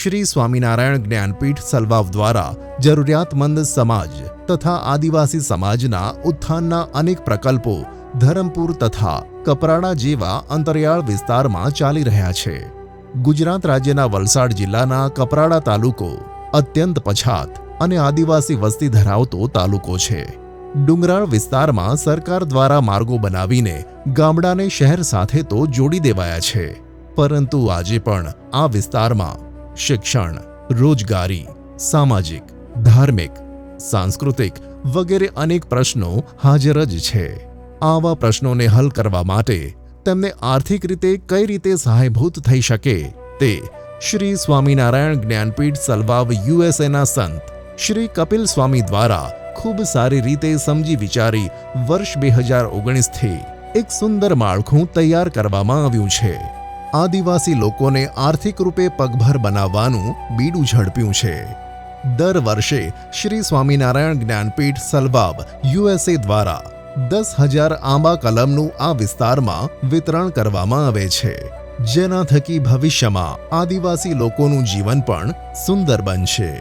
શ્રી સ્વામિનારાયણ જ્ઞાનપીઠ સલવાવ દ્વારા જરૂરિયાતમંદ સમાજ તથા આદિવાસી સમાજના ઉત્થાનના અનેક પ્રકલ્પો ધરમપુર તથા કપરાડા જેવા અંતરિયાળ વિસ્તારમાં ચાલી રહ્યા છે. ગુજરાત રાજ્યના વલસાડ જિલ્લાના કપરાડા તાલુકો અત્યંત પછાત અને આદિવાસી વસ્તી ધરાવતો તાલુકો છે. ડુંગરાળ વિસ્તારમાં સરકાર દ્વારા માર્ગો બનાવીને ગામડાને શહેર સાથે તો જોડી દેવાયા છે. પરંતુ આજે પણ આ વિસ્તારમાં શિક્ષણ, રોજગારી, સામાજિક, ધાર્મિક, સાંસ્કૃતિક વગેરે અનેક પ્રશ્નો હાજર જ છે. આવા પ્રશ્નોને હલ કરવા માટે તેમને આર્થિક રીતે કઈ રીતે સહાયભૂત થઈ શકે તે શ્રી સ્વામિનારાયણ જ્ઞાનપીઠ સલવાવ યુએસએના સંત શ્રી કપિલ સ્વામી દ્વારા ખૂબ સારી રીતે સમજી વિચારી વર્ષ બે હજાર ઓગણીસથી એક સુંદર માળખું તૈયાર કરવામાં આવ્યું છે. આદિવાસી લોકોને આર્થિક રૂપે પગભર બનાવવાનું બીડું ઝડપ્યું છે. દર વર્ષે શ્રી સ્વામિનારાયણ જ્ઞાનપીઠ સલવાબ યુએસએ દ્વારા દસ હજાર આંબા કલમનું આ વિસ્તારમાં વિતરણ કરવામાં આવે છે. જેના થકી ભવિષ્યમાં આદિવાસી લોકોનું જીવન પણ સુંદર બનશે.